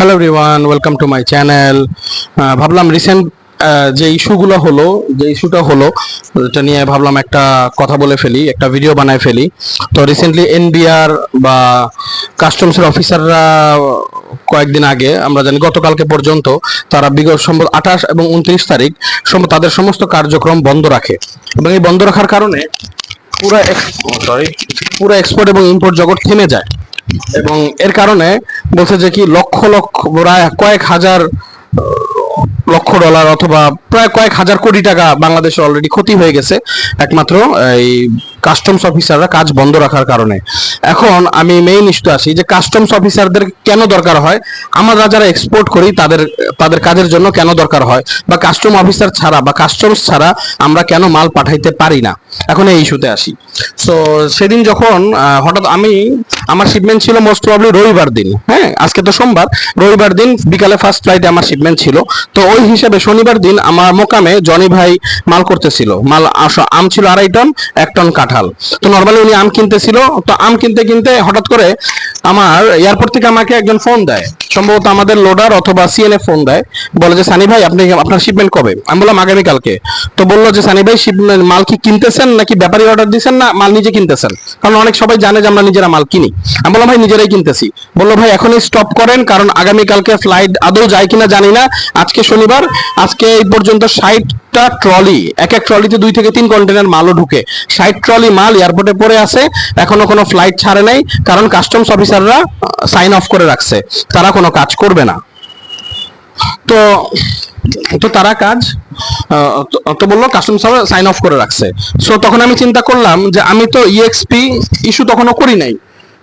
Hello everyone welcome to my channel ভাবলাম recent যে ইস্যুগুলো হলো যে ইস্যুটা হলো এটা নিয়ে ভাবলাম একটা কথা বলে ফেলি একটা ভিডিও বানায় ফেলি। তো রিসেন্টলি এনবিআর বা কাস্টমসের অফিসাররা কয়েকদিন আগে আমরা জানি গতকালকে পর্যন্ত তারা বিগত সম্ভব আঠাশ এবং উনত্রিশ তারিখ সম- তাদের সমস্ত কার্যক্রম বন্ধ রাখে। এবং এই বন্ধ রাখার কারণে পুরো সরি পুরো এক্সপোর্ট এবং ইম্পোর্ট জগৎ থেমে যায়। এবং এর কারণে বলছে যে কি লক্ষ লক্ষ, প্রায় কয়েক হাজার, লক্ষ ডলার অথবা প্রায় কয়েক হাজার কোটি টাকা বাংলাদেশে অলরেডি ক্ষতি হয়ে গেছে একমাত্র এই কাস্টমস অফিসাররা কাজ বন্ধ রাখার কারণে। এখন আমি মেইন ইস্যুতে আসি যে কাস্টমস অফিসারদের কেন দরকার হয়? আমরা যারা এক্সপোর্ট করি, তাদের তাদের কাজের জন্য কেন দরকার হয়? বা কাস্টম অফিসার ছাড়া বা কাস্টমস ছাড়া আমরা কেন মাল পাঠাইতে পারি না? এখন এই ইস্যুতে আসি। সো সেদিন যখন হঠাৎ আমি আমার শিপমেন্ট ছিল মোস্ট প্রবলি রবিবার দিন হ্যাঁ? আজকে তো সোমবার, রবিবার দিন বিকালে ফার্স্ট ফ্লাইটে আমার শিপমেন্ট ছিল। তো ওই হিসাবে শনিবার দিন আমার মোকামে জনি ভাই মাল করতেছিল। মাল আম ছিল আড়াই টন, এক টন কাঁঠাল। তো নর্মালি উনি আম কিনতেছিল। তো আম কিনতে কিনতে হঠাৎ করে আমার এয়ারপোর্ট থেকে আমাকে একজন ফোন দেয়। সম্ভবত আমাদের লোডার অথবা সিএনএ ফোন দেয়। বলে যে, সানি ভাই, আপনি আপনার শিপমেন্ট কবে? আমি বললাম আগামীকালকে তো বলল যে, সানি ভাই শিপমেন্ট মাল কি কিনতেছেন নাকি ব্যাপারী অর্ডার দিচ্ছেন না? মাল নিজে কিনতেছেন। কারণ অনেক সবাই জানে যে, আমরা নিজেরা মাল কিনি। আমি বললাম, ভাই, নিজেরাই কিনতেছি। বলল, ভাই, এখনই স্টপ করেন, কারণ আগামীকালকে ফ্লাইট আদৌ যায় কিনা জানি না। আজকে শনিবার, আজকে এই পর্যন্ত ষাটটা ট্রলি, এক এক ট্রলিতে দুই থেকে তিন কন্টেনার মালও ঢুকে। ষাট ট্রলি মাল এয়ারপোর্টে পড়ে আছে, এখনও কোনো ফ্লাইট ছাড়ে নাই, কারণ কাস্টমস অফিসাররা সাইন অফ করে রাখছে। তারা কোনো কাজ করবে না। তো তো তারা কাজ তো বলল কাস্টম সাইন অফ করে রাখছে। সো তখন আমি চিন্তা করলাম যে আমি তো ইএক্সপি ইস্যু তখনও করি নাই।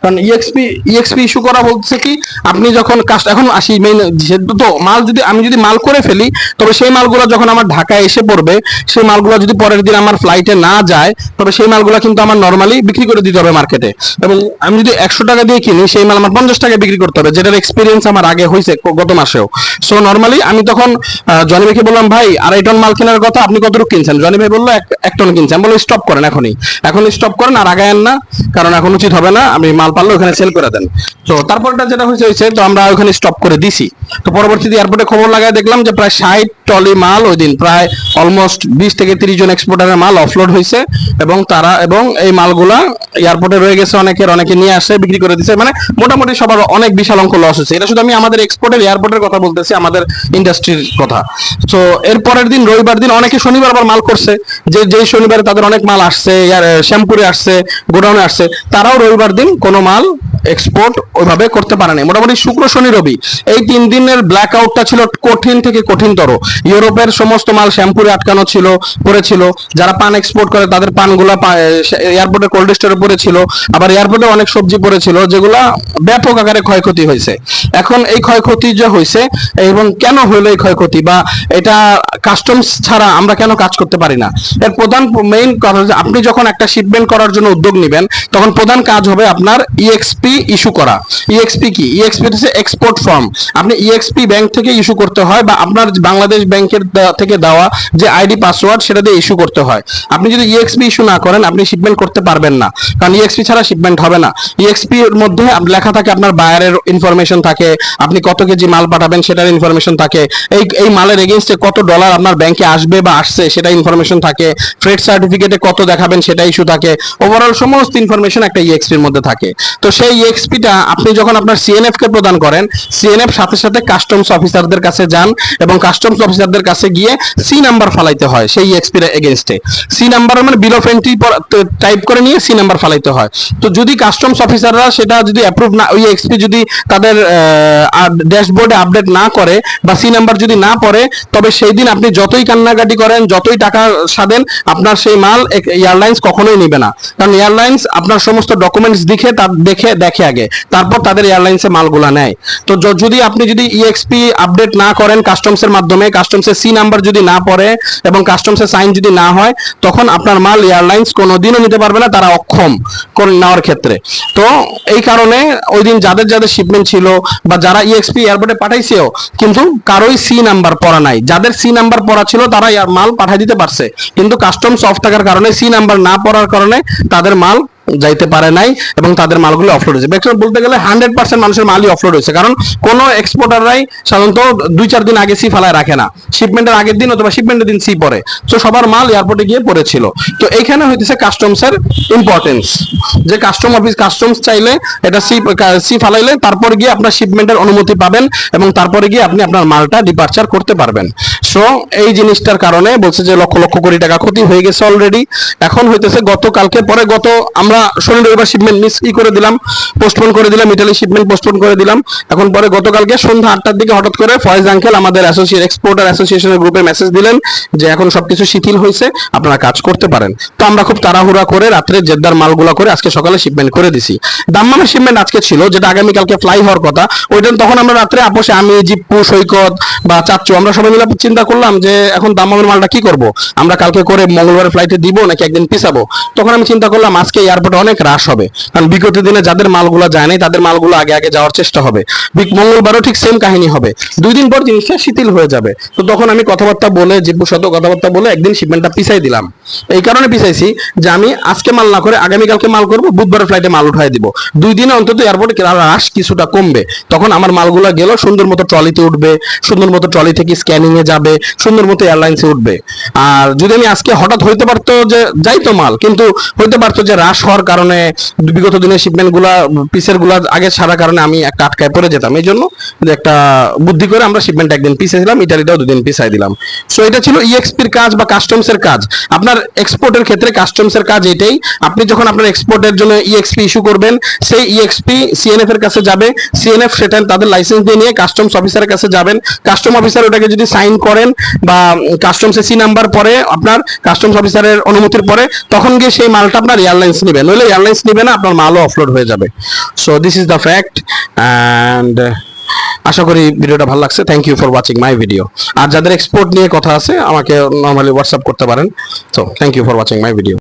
কারণ ইএক্সপি ইএক্সপি ইস্যু করা বলছে কি, আপনি যখন কাস্ট এখন আসি মেইন তো মাল যদি, আমি যদি মাল করে ফেলি, তবে সেই মালগুলো যখন আমার ঢাকায় এসে পড়বে, সেই মালগুলো যদি পরের দিন আমার ফ্লাইটে না যায়, তবে সেই মালগুলো কিন্তু আমার নর্মালি বিক্রি করে দিতে হবে মার্কেটে এবং আমি যদি একশো টাকা দিয়ে কিনি, সেই মাল আমার পঞ্চাশ টাকায় বিক্রি করতে হবে, যেটার এক্সপিরিয়েন্স আমার আগে হয়েছে গত মাসেও। সো নর্মালি আমি তখন জনি ভাইকে বললাম, ভাই, আড়াই টন মাল কেনার কথা আপনি কতটুকু কিনছেন? জনি ভাই বলল, এক- টন কিনছেন বলল স্টপ করেন, এখনই। এখন স্টপ করেন আর আগায়েন না, কারণ এখন উচিত হবে না, আমি মাল পারলে ওখানে সেল করে দেন। তো তারপরটা যেটা হয়েছে হয়েছে, তো আমরা ওখানে স্টপ করে দিছি। তো পরবর্তীতে এয়ারপোর্টে খবর লাগায় দেখলাম যে প্রায় ষাট টলি মাল ওই দিন, প্রায় অলমোস্ট বিশ থেকে তিরিশ জন এক্সপোর্টারের মাল অফলোড হয়েছে এবং তারা, এবং এই মালগুলা এয়ারপোর্টে রয়ে গেছে, অনেকের, অনেকে নিয়ে আসে, বিক্রি করে দিছে। মানে মোটামুটি সবার অনেক বিশাল অঙ্ক লস হয়েছে। এটা শুধু আমি আমাদের এক্সপোর্টের এয়ারপোর্টের কথা বলতেছি, আমাদের ইন্ডাস্ট্রির কথা। তো এর পরের দিন, রবিবার দিন অনেকে শনিবার আবার মাল করছে। যে, যেই শনিবারে তাদের অনেক মাল আসছে শ্যামপুরে আসছে, গোডাউনে আসছে, তারাও রবিবার দিন কোনো মাল এক্সপোর্ট ওইভাবে করতে পারে নাই। মোটামুটি শুক্র, শনি, রবি, এই তিন দিনের ব্ল্যাক আউটটা ছিল কঠিন থেকে কঠিনতর। ইউরোপের সমস্ত মাল শ্যাম্পুরে আটকানো ছিল, পড়েছিল। যারা পান এক্সপোর্ট করে, তাদের পানগুলা এয়ারপোর্টে কোল্ড স্টোরে পড়েছিল। আবার এয়ারপোর্টে অনেক সবজি পড়েছিল, যেগুলা ব্যাপক আকারে ক্ষয়ক্ষতি হয়েছে। এখন এই ক্ষয়ক্ষতি যে হয়েছে, এবং কেন হলো এই ক্ষয়ক্ষতি বা এটা কাস্টমস ছাড়া আমরা কেন কাজ করতে পারি না? এর প্রধান মেইন কথা আপনি যখন একটা শিপমেন্ট করার জন্য উদ্যোগ নেবেন, তখন প্রধান কাজ হবে আপনার ইএক্সপি ইস্যু করা। ইএক্সপি কি? ইএক্সপি হচ্ছে এক্সপোর্ট ফর্ম আপনি ইএক্সপি ব্যাংক থেকে ইস্যু করতে হয় বা আপনার বাংলাদেশ ব্যাংকের থেকে দেওয়া যে আইডি পাসওয়ার্ড সেটা দিয়ে ইস্যু করতে হয়। আপনি যদি ইএক্সপি ইস্যু না করেন, আপনি শিপমেন্ট করতে পারবেন না। কারণ ইএক্সপি ছাড়া শিপমেন্ট হবে না। ইএক্সপি এর মধ্যে লেখা থাকে আপনার বায়ারের ইনফরমেশন থাকে, আপনি কত কেজি মাল পাঠাবেন সেটার ইনফরমেশন থাকে। এই এই মালের এগেনস্টে কত ডলার আপনার ব্যাংকে আসবে বা আসছে সেটা ইনফরমেশন থাকে। ফ্রেড সার্টিফিকেটে কত দেখাবেন সেটা ইস্যু থাকে। ওভারঅল সমস্ত ইনফরমেশন একটা ইএক্সপির মধ্যে থাকে। তো সেই ইএক্সপিটা আপনি যখন আপনার সিএনএফ কে প্রদান করেন সিএনএফ সাথে সাথে কাস্টমস অফিসারদের কাছে যান এবং কাস্টমস অফিসারদের কাছে গিয়ে সি নাম্বার ফালাইতে হয় সেই ইএক্সপির এগেনস্টে সি নাম্বার মানে বিল অফ এন্ট্রি টাইপ করে নিয়ে সি নাম্বার ফালাইতে হয়। তো যদি কাস্টমস অফিসাররা সেটা যদি অ্যাপ্রুভ না, ওই এক্সপি যদি তাদের ড্যাশবোর্ডে আপডেট না করে বা সি নাম্বার যদি না পড়ে, তবে সেই দিন আপনি যতই কান্নাকাটি করেন, যতই টাকা সাদেন, আপনার সেই মাল এয়ারলাইন্স কখনোই নেবে না। কারণ এয়ারলাইন্স আপনার সমস্ত ডকুমেন্টস দেখে তার দেখে দেখে আগে। তারপর তাদের এয়ারলাইন্সে মালগুলা নেয়। তো যদি আপনি যদি ইএক্সপি আপডেট না করেন কাস্টমসের মাধ্যমে কাস্টমসের সি নাম্বার যদি না পড়ে এবং কাস্টমসের সাইন যদি না হয়, তখন আপনার মাল এয়ারলাইন্স কোনোদিনও নিতে পারবে না, তারা অক্ষম নেওয়ার ক্ষেত্রে। তো এই কারণে ওই দিন যাদের যাদের শিপমেন্ট ছিল বা যারা ইএক্সপি এয়ারপোর্টে পাঠাইছেও, কিন্তু কারোই সি নাম্বার পড়া নাই। যাদের সি নাম্বার পড়া ছিল, তারা মাল পাঠাই দিতে পারছে। কিন্তু কাস্টমস অফ থাকার কারণে সি নাম্বার না পড়ার কারণে তাদের মাল যাইতে পারে নাই এবং তাদের মালগুলো অফলোড হয়েছে। Actually বলতে গেলে হান্ড্রেড পার্সেন্ট মানুষের মালই অফলোড হয়েছে। কারণ কোনো এক্সপোর্টাররাই সাধারণত দুই চার দিন আগে সি ফালায় রাখে না। শিপমেন্টের আগের দিন অথবা শিপমেন্টের দিন সি পরে তো সবার মাল এয়ারপোর্টে গিয়ে পড়েছিল। তো এইখানে হইতেছে কাস্টমসের ইম্পর্টেন্স যে কাস্টম অফিস কাস্টমস চাইলে এটা সি সি ফালাইলে তারপর গিয়ে আপনার শিপমেন্টের অনুমতি পাবেন এবং তারপরে গিয়ে আপনি আপনার মালটা ডিপার্চার করতে পারবেন। সো এই জিনিসটার কারণে বলছে যে লক্ষ লক্ষ কোটি টাকা ক্ষতি হয়ে গেছে অলরেডি এখন হইতেছে গতকালকে, পরে গত আমরা শনি রবিবার শিপমেন্ট মিস ই করে দিলাম পোস্টপোন করে দিলাম ইটালি শিপমেন্ট পোস্টপোন করে দিলাম। এখন পরে গতকালকে সন্ধ্যা আটটার দিকে হঠাৎ করে ফয়েজ আঙ্কেল আমাদের অ্যাসোসিয়েট এক্সপোর্টার অ্যাসোসিয়েশনের গ্রুপে মেসেজ দিলেন যে এখন সবকিছু শিথিল হয়েছে, আপনারা কাজ করতে পারেন। তো আমরা খুব তাড়াহুড়া করে রাত্রে জেদ্দার মালগুলা করে আজকে সকালে শিপমেন্ট করে দিছি। দাম্মামের শিপমেন্ট আজকে ছিল, যেটা আগামীকালকে ফ্লাই হওয়ার কথা। ওইটা তখন আমরা রাত্রে আপোষে আমি, জিপ্পু, সৈকত বা চাচ্চু, আমরা সবাই মিলে চিন্তা করলাম যে এখন দাম্মামের মালটা কি করব? আমরা কালকে করে মঙ্গলবার ফ্লাইটে দিব নাকি একদিন পিছাবো? তখন আমি চিন্তা করলাম আজকে এয়ারপোর্টে অনেক রাশ হবে। কারণ বিগত দিনে যাদের মালগুলো যায় নাই, তাদের মালগুলো আগে আগে যাওয়ার চেষ্টা হবে। মঙ্গলবারও ঠিক সেম কাহিনী হবে। দুই দিন পর জিনিসটা শিথিল হয়ে যাবে। তো তখন আমি কথাবার্তা বলে জিব্বুর সাথে কথাবার্তা বলে একদিন শিপমেন্টটা পিছাই দিলাম। এই কারণে পিছাইছি যে আমি আজকে মাল না করে আগামীকালকে মাল করব বুধবার ফ্লাইটে মাল উঠাই দিব। দুই দিনে অন্তত এয়ারপোর্টে রাশ কিছুটা কমবে। তখন আমার মালগুলো গেল, সুন্দর মতো ট্রলিতে উঠবে, সুন্দর মতো ট্রলি থেকে স্ক্যানিং এ যাবে, সুন্দর মতো এয়ারলাইন্সে উঠবে। আর যদি আমি আজকে হঠাৎ হইতে পারতো যে যাইতো মাল, কিন্তু হইতে পারতো যে রাশ হওয়ার কারণে, বিগত দিনের শিপমেন্টগুলা পিসেরগুলা আগে ছাড়ার কারণে আমি একটা আটকায় পড়ে যেতাম। এই জন্য একটা বুদ্ধি করে আমরা শিপমেন্ট একদিন পিছিয়ে দিলাম ইটালিটাও দুদিন পিছাই দিলাম। সো এটা ছিল ইএক্সপির কাজ বা কাস্টমস এর কাজ। আপনার এক্সপোর্টের ক্ষেত্রে কাস্টমস এর কাজ এটাই। আপনি যখন আপনার এক্সপোর্টের জন্য ইএক্সপি ইস্যু করবেন, সেই ইএক্সপি সিএনএফ এর কাছে যাবে। সিএনএফ সেটা তাদের লাইসেন্স দিয়ে নিয়ে কাস্টমস অফিসারের কাছে যাবেন। কাস্টম অফিসার ওটাকে যদি সাইন করেন বা কাস্টমস সি নাম্বার পরে আপনার কাস্টমস অফিসারের অনুমতির পরে, তখন গিয়ে সেই মালটা আপনার এয়ারলাইন্স নেবে নইলে এয়ারলাইন্স নেবে না, আপনার মালও অফলোড হয়ে যাবে। So this is the fact and আশা করি ভিডিওটা ভালো লাগছে। Thank you for watching my video আর যাদের এক্সপোর্ট নিয়ে কথা আছে, আমাকে নর্মালি হোয়াটসঅ্যাপ করতে পারেন। তো thank you for watching my video